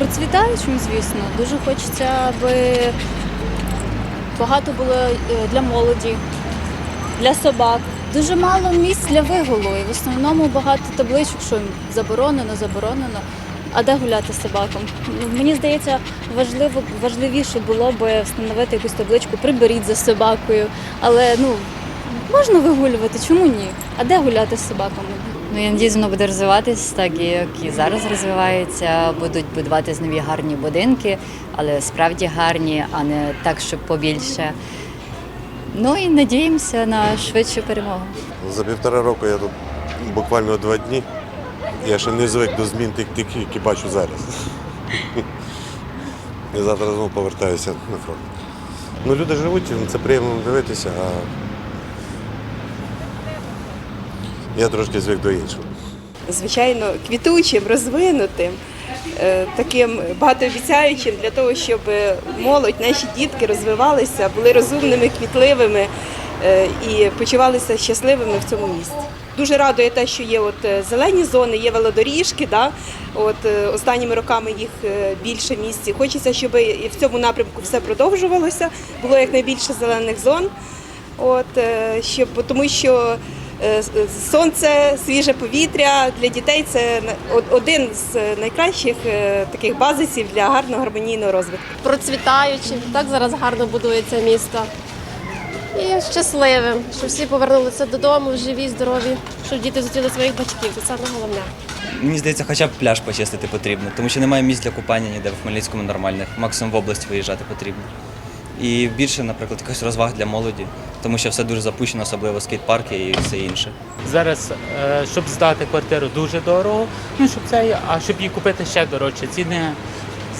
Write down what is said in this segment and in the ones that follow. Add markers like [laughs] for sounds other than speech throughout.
Процвітаючим, звісно. Дуже хочеться, аби багато було е, для молоді, для собак. Дуже мало місць для вигулу. І в основному багато табличок, що заборонено, заборонено. А де гуляти з собаком? Ну, Мені здається, важливо, важливіше було б встановити якусь табличку, приберіть за собакою. Але ну, можна вигулювати, чому ні? А де гуляти з собаками? Ну, я надіюсь, воно буде розвиватись так, як і зараз розвивається. Будуть будуватись нові гарні будинки, але справді гарні, а не так, щоб побільше. Ну і надіємося на швидшу перемогу. За півтора року я тут буквально два дні. Я ще не звик до змін тих, тих які бачу зараз. [laughs] І завтра знову повертаюся на фронт. Ну, люди живуть, це приємно дивитися, а я трошки звик до іншого. звичайно, квітучим, розвинутим, е, таким багатообіцяючим для того, щоб молодь, наші дітки розвивалися, були розумними, квітливими е, і почувалися щасливими в цьому місті. Дуже радує те, що є от е, зелені зони, є велодоріжки. Да? От останніми роками їх більше в місті. Хочеться, щоб і в цьому напрямку все продовжувалося, було якнайбільше зелених зон. От, щоб, тому що сонце, свіже повітря для дітей це один з найкращих е, таких базисів для гарного гармонійного розвитку. процвітаючим. Так зараз гарно будується місто. І щасливим, щоб всі повернулися додому, живі, здорові, щоб діти зустріли своїх батьків. Це саме головне. Мені здається, хоча б пляж почистити потрібно, тому що немає місць для купання ніде в Хмельницькому нормальних, максимум в область виїжджати потрібно. І більше, наприклад, якихось розваг для молоді, тому що все дуже запущено, особливо скейт-парки і все інше. Зараз, е, щоб здати квартиру, дуже дорого. Ну щоб це, а щоб її купити ще дорожче. Ціни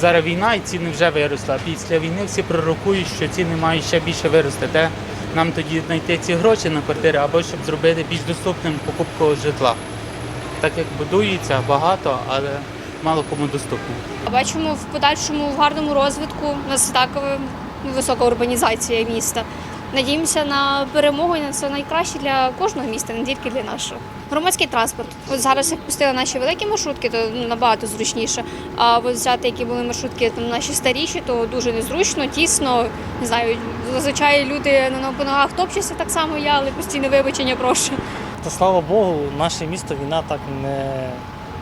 зараз війна і ціни вже виросли. Після війни всі пророкують, що ціни мають ще більше вирости. Де нам тоді знайти ці гроші на квартири або щоб зробити більш доступним покупку житла. Так як будується багато, але мало кому доступно. Бачимо в подальшому в гарному розвитку. У нас і так е, висока урбанізація міста. Надіємося на перемогу, і на це найкраще для кожного міста, не тільки для нашого. Громадський транспорт. От зараз як пустили наші великі маршрутки, то набагато зручніше. А от взяти, які були маршрутки там наші старіші, то дуже незручно, тісно. Не знаю, зазвичай люди на ногах топчуться так само я, але постійне вибачення прошу. Та слава Богу, наше місто війна так не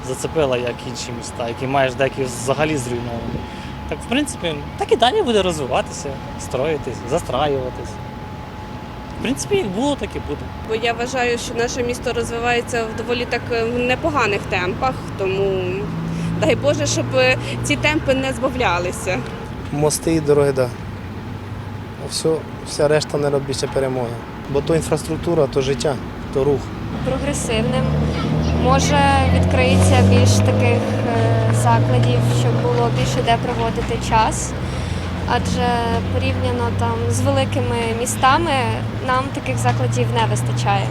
зацепила, як інші міста, які маєш деякі взагалі зруйновані. Так, в принципі, так і далі буде розвиватися, строїтись, застраюватись. В принципі, як було, так і буде. Бо я вважаю, що наше місто розвивається в доволі так е, в непоганих темпах, тому дай Боже, щоб е, ці темпи не збавлялися. Мости і дороги, да. А все, вся решта не більше перемоги. Бо то інфраструктура, то життя, то рух. прогресивним. Може відкриється більш таких е, закладів, щоб було більше де проводити час. Адже порівняно там з великими містами нам таких закладів не вистачає.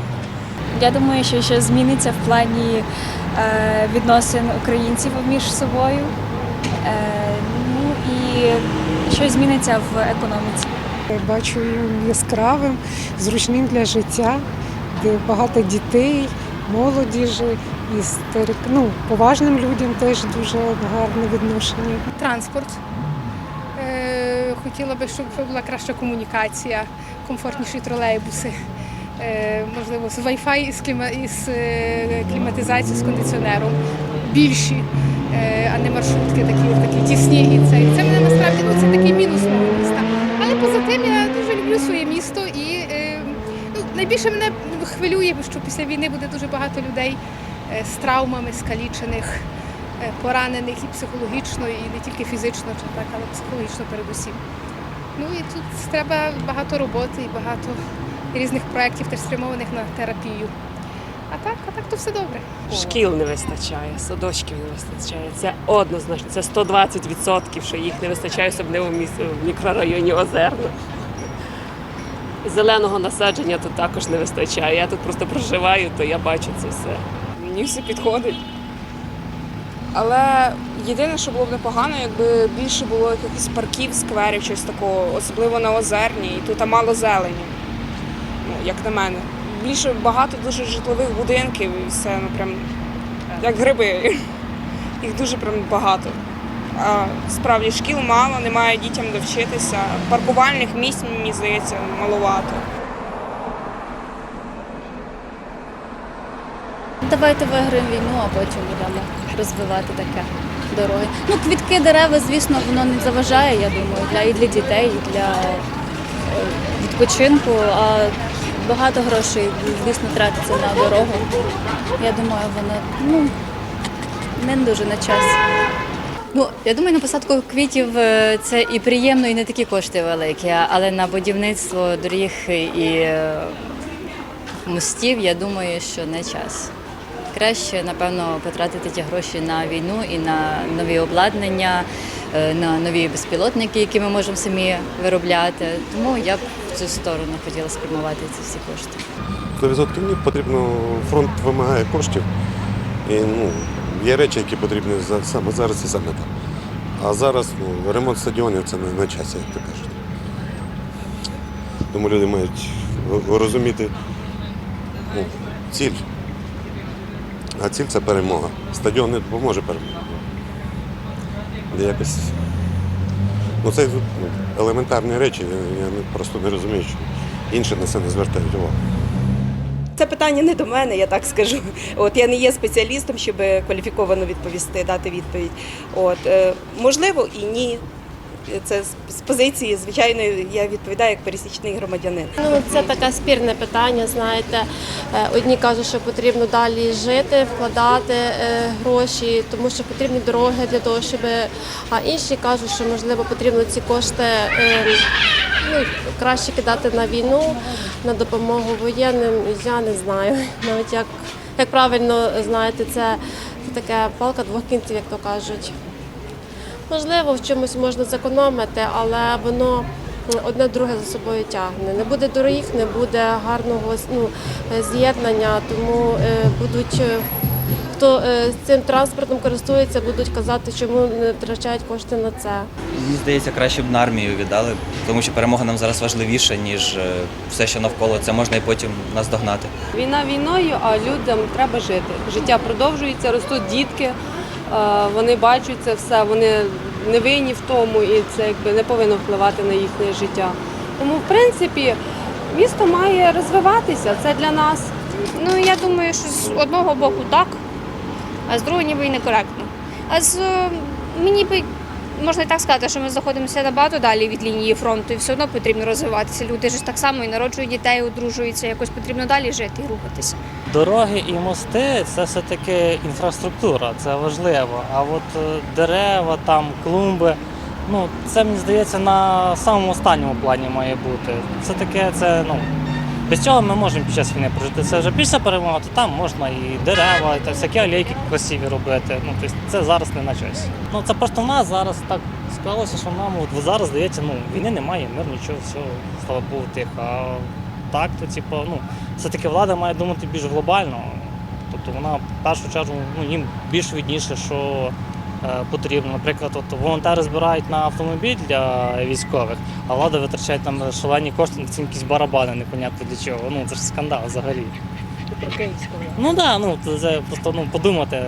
Я думаю, що ще зміниться в плані е, відносин українців між собою. Е, ну і щось зміниться в економіці. Бачу яскравим, зручним для життя, де багато дітей, молодіжі і старик, ну, поважним людям теж дуже гарне відношення. Транспорт. Е, Хотіла би, щоб була краща комунікація, комфортніші тролейбуси. Е, Можливо, з Wi-Fi, з, кліма... із е, кліматизацією, з кондиціонером. Більші, е, а не маршрутки такі, такі тісні. І це, і це мене насправді ну, це такий мінус мого міста. Але поза тим я дуже люблю своє місто і е, ну, найбільше мене хвилює, що після війни буде дуже багато людей з травмами, скалічених е, поранених і психологічно, і не тільки фізично, чи так, але психологічно передусім. Ну і тут треба багато роботи і багато різних проєктів теж спрямованих на терапію. А так, а так то все добре. Шкіл не вистачає, садочків не вистачає. Це однозначно, це 120%, що їх не вистачає, особливо в мікрорайоні Озерно. Зеленого насадження тут також не вистачає. Я тут просто проживаю, то я бачу це все. Мені все підходить. Але єдине, що було б непогано, якби більше було якихось парків, скверів, щось такого, особливо на озерні, і тут мало зелені. Ну, як на мене. Більше багато дуже житлових будинків і все, ну прям як гриби. [laughs] Їх дуже прям багато. А справді шкіл мало, немає дітям де вчитися. Паркувальних місць, мені здається, маловато. Давайте виграємо війну, а потім будемо розвивати таке дороги. Ну, квітки, дерева, звісно, воно не заважає, я думаю, для і для дітей, і для е, відпочинку. А багато грошей, звісно, тратиться на дорогу. Я думаю, воно ну, не дуже на часі. Ну, я думаю, на посадку квітів е, це і приємно, і не такі кошти великі, але на будівництво доріг і е, мостів, я думаю, що не час. Краще, напевно, потратити ті гроші на війну і на нові обладнання, е, на нові безпілотники, які ми можемо самі виробляти. Тому я б в цю сторону хотіла спрямувати ці всі кошти. 100% ні, потрібно, фронт вимагає коштів. І ну, є речі, які потрібні саме зараз і саме там. А зараз ну, ремонт стадіонів це не на часі, як то кажуть. Тому люди мають розуміти ну, ціль. А ціль це перемога. Стадіон не допоможе перемогти. Якось. Ну, це ну, елементарні речі, я, просто не розумію, що інші на це не звертають увагу. Це питання не до мене, я так скажу. От я не є спеціалістом, щоб кваліфіковано відповісти, дати відповідь. От е, можливо і ні. Це з- позиції, звичайно, я відповідаю як пересічний громадянин. Ну, це таке спірне питання. Знаєте, Е, одні кажуть, що потрібно далі жити, вкладати е, гроші, тому що потрібні дороги для того, щоб а інші кажуть, що можливо потрібно ці кошти е, ну, краще кидати на війну, на допомогу воєнним. Я не знаю [laughs] навіть як, як правильно знаєте, це таке палка двох кінців, як то кажуть. Можливо, в чомусь можна зекономити, але воно одне друге за собою тягне. Не буде доріг, не буде гарного ну, е, з'єднання, тому е, будуть. е, Хто цим транспортом користується, будуть казати, чому не втрачають кошти на це. Мені здається, краще б на армію віддали, тому що перемога нам зараз важливіша, ніж все, що навколо. Це можна і потім наздогнати. Війна війною, а людям треба жити. Життя продовжується, ростуть дітки, вони бачать це все, вони не винні в тому, і це якби не повинно впливати на їхнє життя. Тому, в принципі, місто має розвиватися. Це для нас. Ну я думаю, що з одного боку так, а з другого ніби і некоректно. А з е, мені би можна і так сказати, що ми знаходимося набагато далі від лінії фронту, і все одно потрібно розвиватися. Люди ж так само і народжують дітей, одружуються, якось потрібно далі жити і рухатися. Дороги і мости це все-таки інфраструктура, це важливо. А от е, дерева, там, клумби, ну це мені здається на самому останньому плані має бути. Це таке, це ну. Без цього ми можемо під час війни прожити. Це вже після перемоги, то там можна і дерева, і всякі алейки красиві робити. Ну, тобто це зараз не на часі. Ну це просто в нас зараз так склалося, що нам от зараз здається, ну війни немає, мир нічого, все, слава Богу, тихо. А так, то типу, ну, все-таки влада має думати більш глобально. Тобто вона в першу чергу ну, їм більш видніше, що потрібно. Наприклад, от волонтери збирають на автомобіль для військових, а влада витрачає там шалені кошти на ці якісь барабани, непонятно для чого. Ну це ж скандал взагалі. Ну так, да, ну це просто ну, подумати.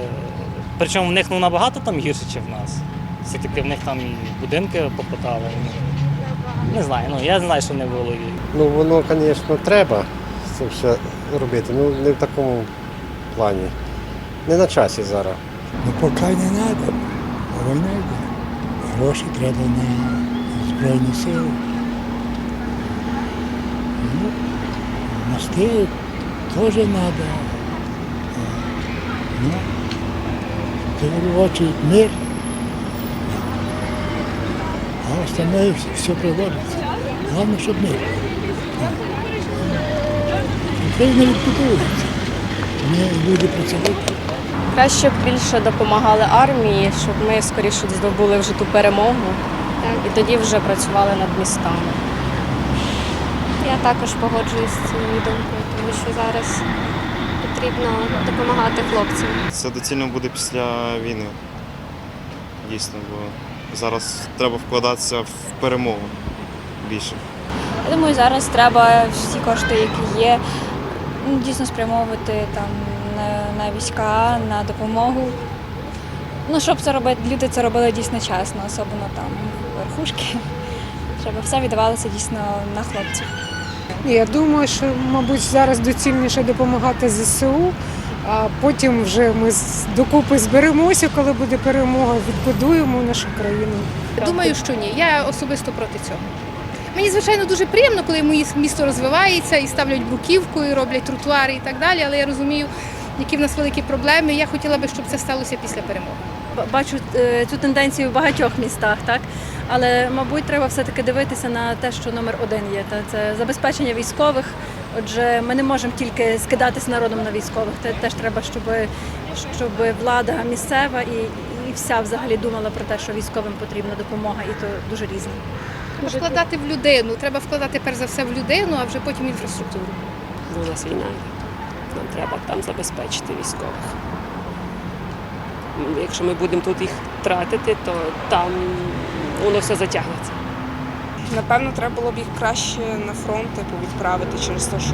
Причому в них ну, набагато там гірше, ніж в нас. Все-таки в них там і будинки попадали. Ну, Не знаю, ну я знаю, що не в голові. Ну воно, звісно, треба це все робити, ну не в такому плані. Не на часі зараз. Ну поки не треба, війна йде. Гроші треба на Збройні сили. Ну, мости теж треба. Ну, в очередь мир. А остальное все, приводится. Главное, чтобы мир. Україна відбудується. Люди працюють. Краще б більше допомагали армії, щоб ми скоріше здобули вже ту перемогу і тоді вже працювали над містами. Я також погоджуюсь з цією думкою, тому що зараз потрібно допомагати хлопцям. Це доцільно буде після війни. Дійсно, бо зараз треба вкладатися в перемогу більше. Я думаю, зараз треба всі кошти, які є, ну, дійсно спрямовувати там на, на війська, на допомогу Ну, щоб це робити, люди це робили дійсно чесно, особливо там верхушки. [laughs] Щоб все віддавалося дійсно на хлопців. Я думаю, що, мабуть, зараз доцільніше допомагати ЗСУ, а потім вже ми з- докупи зберемося, коли буде перемога, відбудуємо нашу країну. Думаю, що ні. Я особисто проти цього. Мені, звичайно, дуже приємно, коли моє місто розвивається і ставлять бруківку, і роблять тротуари і так далі, але я розумію, які в нас великі проблеми. Я хотіла би, щоб це сталося після перемоги. Бачу е, цю тенденцію в багатьох містах, так? Але, мабуть, треба все-таки дивитися на те, що номер один є. Та це забезпечення військових. Отже, ми не можемо тільки скидатись народом на військових. Те теж треба, щоб, щоб влада місцева і, і вся взагалі думала про те, що військовим потрібна допомога, і то дуже різно. Треба вкладати в людину. Треба вкладати перш за все в людину, а вже потім в інфраструктуру. У нас війна. Нам треба там забезпечити військових. Якщо ми будемо тут їх тратити, то там воно все затягнеться. Напевно, треба було б їх краще на фронт типу, відправити через те, що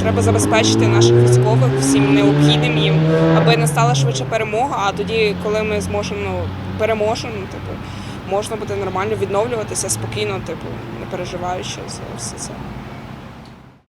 треба забезпечити наших військових всім необхідним їм, аби настала швидше перемога. А тоді, коли ми зможемо ну, переможемо, типу, можна буде нормально відновлюватися спокійно, типу, не переживаючи за все це.